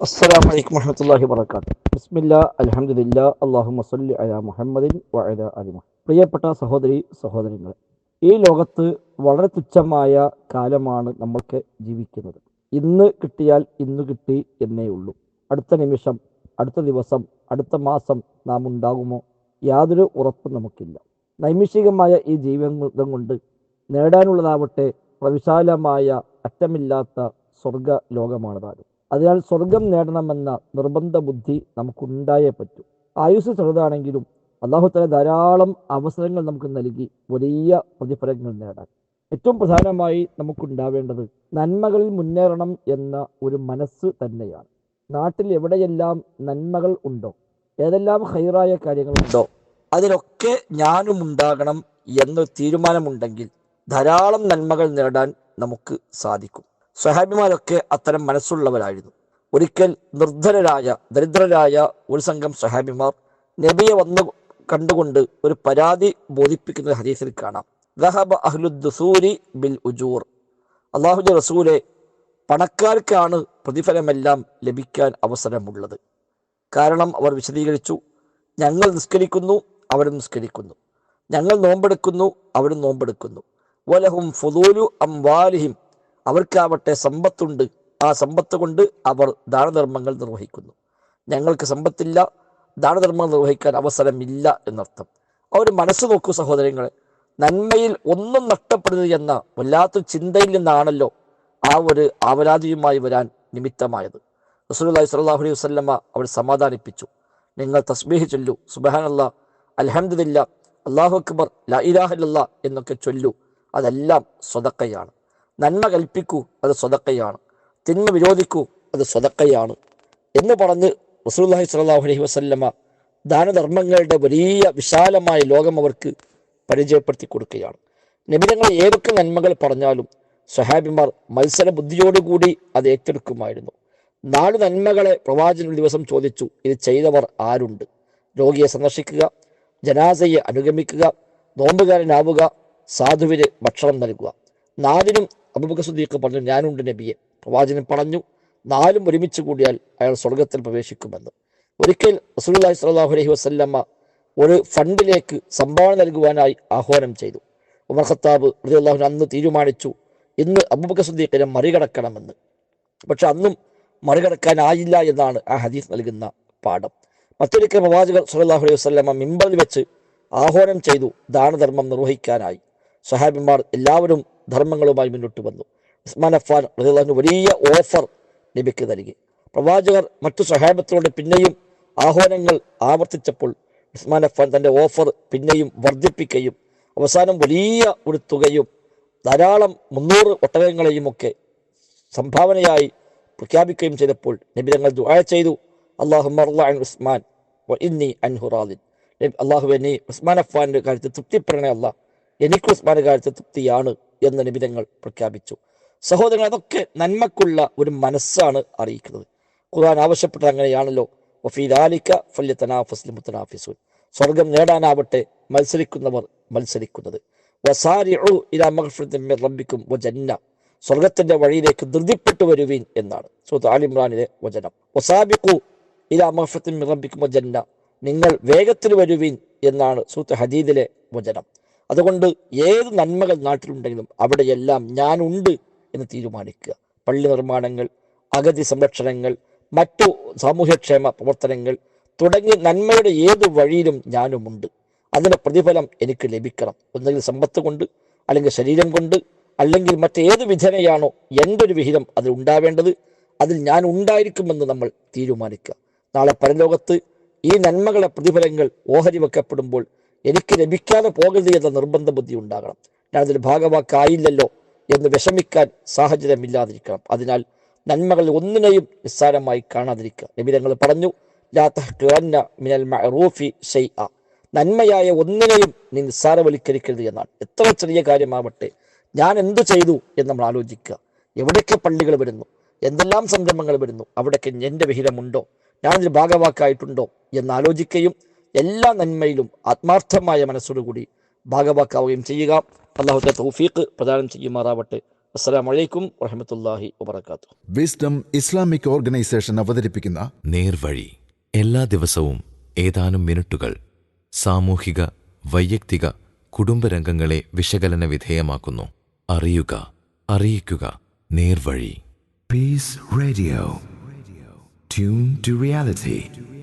അസ്സലാമു അലൈക്കും വറഹ്മത്തുള്ളാഹി വബറകാത്ത് ബിസ്മില്ല അൽഹംദുലില്ലാ അല്ലാഹുമ്മ മസല്ലി അലാ മുഹമ്മദിൻ വഅലാ അലിമ പ്രിയപ്പെട്ട സഹോദരി സഹോദരങ്ങൾ ഈ ലോകത്ത് വളരെ തുച്ഛമായ കാലമാണ് നമ്മൾക്ക് ജീവിക്കുന്നത്. ഇന്ന് കിട്ടിയാൽ ഇന്ന് കിട്ടി എന്നേ ഉള്ളൂ. അടുത്ത നിമിഷം അടുത്ത ദിവസം അടുത്ത മാസം നാം ഉണ്ടാകുമോ? യാതൊരു ഉറപ്പും നമുക്കില്ല. നൈമിഷികമായ ഈ ജീവിതം കൊണ്ട് നേടാനുള്ളതാവട്ടെ പ്രവിശാലമായ അറ്റമില്ലാത്ത സ്വർഗ ലോകമാണ് താനും അതിനാൽ സ്വർഗം നേടണമെന്ന നിർബന്ധ ബുദ്ധി നമുക്കുണ്ടായേ പറ്റൂ. ആയുസ് ചെറുതാണെങ്കിലും അള്ളാഹുത്തല ധാരാളം അവസരങ്ങൾ നമുക്ക് നൽകി വലിയ പ്രതിഫലങ്ങൾ നേടാൻ. ഏറ്റവും പ്രധാനമായി നമുക്കുണ്ടാവേണ്ടത് നന്മകളിൽ മുന്നേറണം എന്ന ഒരു മനസ്സ് തന്നെയാണ്. നാട്ടിൽ എവിടെയെല്ലാം നന്മകൾ ഉണ്ടോ ഏതെല്ലാം ഹൈറായ കാര്യങ്ങളുണ്ടോ അതിലൊക്കെ ഞാനും ഉണ്ടാകണം എന്നൊരു തീരുമാനമുണ്ടെങ്കിൽ ധാരാളം നന്മകൾ നേടാൻ നമുക്ക് സാധിക്കും. സഹാബിമാരൊക്കെ അത്തരം മനസ്സുള്ളവരായിരുന്നു. ഒരിക്കൽ നിർദ്ധരരായ ദരിദ്രരായ ഒരു സംഘം സഹാബിമാർ നബിയെ വന്ന് കണ്ടുകൊണ്ട് ഒരു പരാതി ബോധിപ്പിക്കുന്ന ഹദീസിൽ കാണാം. ദഹബ അഹ്ലുദ്സൂരി ബിൽ ഉജൂർ. അള്ളാഹുജ റസൂലെ പണക്കാർക്കാണ് പ്രതിഫലമെല്ലാം ലഭിക്കാൻ അവസരമുള്ളത്. കാരണം അവർ വിശദീകരിച്ചു ഞങ്ങൾ നിസ്കരിക്കുന്നു അവരും നിസ്കരിക്കുന്നു. ഞങ്ങൾ നോമ്പെടുക്കുന്നു അവരും നോമ്പെടുക്കുന്നു. വലഹും ഫുദൂലു അംവാലിഹിം അവർക്കാവട്ടെ സമ്പത്തുണ്ട്. ആ സമ്പത്ത് കൊണ്ട് അവർ ദാനധർമ്മങ്ങൾ നിർവഹിക്കുന്നു. ഞങ്ങൾക്ക് സമ്പത്തില്ല. ദാനധർമ്മം നിർവഹിക്കാൻ അവസരമില്ല എന്നർത്ഥം. അവർ മനസ്സ് നോക്കൂ സഹോദരങ്ങളെ. നന്മയിൽ ഒന്നും നഷ്ടപ്പെടരുത് എന്ന വല്ലാത്തൊരു ചിന്തയിൽ നിന്നാണല്ലോ ആ ഒരു ആവലാതിയുമായി വരാൻ നിമിത്തമായത്. റസൂലുള്ളാഹി സ്വല്ലല്ലാഹു അലൈഹി വസല്ലമ അവർ സമാധാനിപ്പിച്ചു. നിങ്ങൾ തസ്ബീഹ് ചൊല്ലു. സുബഹാനല്ലാ. അൽഹംദുലില്ലാ. അല്ലാഹു അക്ബർ. ലാ ഇലാഹ ഇല്ലല്ലാ എന്നൊക്കെ ചൊല്ലു. അതെല്ലാം സ്വതക്കയാണ്. നന്മ കൽപ്പിക്കൂ അത് സ്വതക്കയാണ്. തിന്മ വിരോധിക്കൂ അത് സ്വതക്കയാണ്. എന്ന് പറഞ്ഞ് റസൂലുള്ളാഹി സ്വല്ലല്ലാഹു അലൈഹി വസല്ലമ ദാനധർമ്മങ്ങളുടെ വലിയ വിശാലമായ ലോകം അവർക്ക് പരിചയപ്പെടുത്തി കൊടുക്കുകയാണ്. നിബിധങ്ങൾ ഏതൊക്കെ നന്മകൾ പറഞ്ഞാലും സ്വഹാബിമാർ മത്സര ബുദ്ധിയോടുകൂടി അത് ഏറ്റെടുക്കുമായിരുന്നു. നാല് നന്മകളെ പ്രവാചകൻ ഒരു ദിവസം ചോദിച്ചു ഇത് ചെയ്തവർ ആരുണ്ട്? രോഗിയെ സന്ദർശിക്കുക ജനാസയെ അനുഗമിക്കുക നോമ്പുകാരനാവുക സാധുവിന് ഭക്ഷണം നൽകുക. നാലിനും അബുബക്കർ സുദ്ദീഖ് പറഞ്ഞു ഞാനുണ്ട് നബിയെ. പ്രവാചകൻ പറഞ്ഞു നാലും ഒരുമിച്ച് കൂടിയാൽ അയാൾ സ്വർഗത്തിൽ പ്രവേശിക്കുമെന്ന്. ഒരിക്കൽ റസൂലുള്ളാഹി സ്വല്ലല്ലാഹു അലഹി വസ്ല്ലമ്മ ഒരു ഫണ്ടിലേക്ക് സംഭാവന നൽകുവാനായി ആഹ്വാനം ചെയ്തു. ഉമർ ഖത്താബ് റളിയല്ലാഹു അന്ന് തീരുമാനിച്ചു ഇന്ന് അബൂബക്കർ സുദ്ദീഖിനെ മറികടക്കണമെന്ന്. പക്ഷെ അന്നും മറികടക്കാനായില്ല എന്നാണ് ആ ഹദീസ് നൽകുന്ന പാഠം. മറ്റൊരിക്കൽ പ്രവാചകർ സല്ലല്ലാഹു അലൈഹി വസ്ല്ലമ്മ മിമ്പറിൽ വെച്ച് ആഹ്വാനം ചെയ്തു ദാനധർമ്മം നിർവഹിക്കാനായി. സഹാബിമാർ എല്ലാവരും ധർമ്മങ്ങളുമായി മുന്നോട്ട് വന്നു. ഉസ്മാൻ അഫാൻ റളിയല്ലാഹു വലിയ ഓഫർ നബിക്ക് നൽകി. പ്രവാചകർ മറ്റു സഹാബത്തിലൂടെ പിന്നെയും ആഹ്വാനങ്ങൾ ആവർത്തിച്ചപ്പോൾ ഉസ്മാൻ അഫാൻ തന്റെ ഓഫർ പിന്നെയും വർദ്ധിപ്പിക്കുകയും അവസാനം വലിയ ഒരു തുകയും ധാരാളം മുന്നൂറ് ഒട്ടകങ്ങളെയും ഒക്കെ സംഭാവനയായി പ്രഖ്യാപിക്കുകയും ചെയ്തപ്പോൾ നബി തങ്ങൾ ദുആ ചെയ്തു. അള്ളാഹു ഉസ്മാൻ ഇന്നി അൻഹുറാദിൻ അള്ളാഹു നീ ഉസ്മാൻ അഫ്വാന്റെ കാര്യത്തിൽ തൃപ്തിപ്പെടണേ അല്ല എനിക്ക് ഉസ്മാന്റെ കാഴ്ച തൃപ്തിയാണ് എന്ന് നിബിധങ്ങൾ പ്രഖ്യാപിച്ചു. സഹോദരങ്ങൾ അതൊക്കെ നന്മക്കുള്ള ഒരു മനസ്സാണ് അറിയിക്കുന്നത്. ഖുർആൻ ആവശ്യപ്പെട്ടത് അങ്ങനെയാണല്ലോ. സ്വർഗം നേടാനാവട്ടെ മത്സരിക്കുന്നവർ മത്സരിക്കുന്നത്. വസാരിഉ ഇലാ വജന്ന. സ്വർഗത്തിന്റെ വഴിയിലേക്ക് ധൃതിപ്പെട്ടു വരുവീൻ എന്നാണ് സൂത്ത് ആലിമ്രാനിലെ വചനം. വസാബിഖു ഇലാ മഗ്ഫിറത്തിൻ മിൻ റബ്ബിക്കും നിങ്ങൾ വേഗത്തിൽ വരുവീൻ എന്നാണ് സൂത്ത് ഹദീദിലെ വചനം. അതുകൊണ്ട് ഏത് നന്മകൾ നാട്ടിലുണ്ടെങ്കിലും അവിടെയെല്ലാം ഞാനുണ്ട് എന്ന് തീരുമാനിക്കുക. പള്ളി നിർമ്മാണങ്ങൾ അഗതി സംരക്ഷണങ്ങൾ മറ്റു സാമൂഹ്യക്ഷേമ പ്രവർത്തനങ്ങൾ തുടങ്ങിയ നന്മയുടെ ഏത് വഴിയിലും ഞാനുമുണ്ട്. അതിന്റെ പ്രതിഫലം എനിക്ക് ലഭിക്കണം. ഒന്നുകിൽ സമ്പത്ത് കൊണ്ട് അല്ലെങ്കിൽ ശരീരം കൊണ്ട് അല്ലെങ്കിൽ മറ്റേത് വിധനയാണോ എന്റെ ഒരു വിഹിതം അതിൽ ഉണ്ടാവേണ്ടത് അതിൽ ഞാൻ ഉണ്ടായിരിക്കുമെന്ന് നമ്മൾ തീരുമാനിക്കുക. നാളെ പരലോകത്ത് ഈ നന്മകളെ പ്രതിഫലങ്ങൾ ഓഹരി വെക്കപ്പെടുമ്പോൾ എനിക്ക് ലഭിക്കാതെ പോകരുത് എന്ന നിർബന്ധ ബുദ്ധി ഉണ്ടാകണം. ഞാൻ അതിൽ ഭാഗവാക്കായില്ലല്ലോ എന്ന് വിഷമിക്കാൻ സാഹചര്യമില്ലാതിരിക്കണം. അതിനാൽ നന്മകൾ ഒന്നിനെയും നിസ്സാരമായി കാണാതിരിക്കുക. നിബിധങ്ങൾ പറഞ്ഞു മിനൽ മഅറൂഫി നന്മയായ ഒന്നിനെയും നീ നിസ്സാരവൽക്കരിക്കരുത് എന്നാണ്. എത്ര ചെറിയ കാര്യമാവട്ടെ ഞാൻ എന്തു ചെയ്തു എന്ന് നമ്മൾ ആലോചിക്കുക. എവിടെയൊക്കെ പള്ളികൾ വരുന്നു എന്തെല്ലാം സംരംഭങ്ങൾ വരുന്നു അവിടേക്ക് എന്റെ വിഹിതമുണ്ടോ ഞാനതിൽ ഭാഗവാക്കായിട്ടുണ്ടോ എന്ന് ആലോചിക്കുകയും എല്ലാ നന്മയിലും ആത്മാർത്ഥമായ മനസ്സോടുകൂടി ഭാഗവാക്കാവുകയും ചെയ്യുക. അള്ളാഹുത്തെ തൗഫീഖ് പ്രദാനം ചെയ്യുമാറാവട്ടെ. അസ്സലാമു അലൈക്കും വറഹമത്തല്ലാഹി വബർക്കാത്തു വിസ്ഡം ഇസ്ലാമിക് ഓർഗനൈസേഷൻ അവതരിപ്പിക്കുന്ന നേർവഴി. എല്ലാ ദിവസവും ഏതാനും മിനിറ്റുകൾ സാമൂഹിക വൈയക്തിക കുടുംബരംഗങ്ങളെ വിശകലന വിധേയമാക്കുന്നു. അറിയുക അറിയിക്കുക. നേർവഴി. Peace radio tune to reality.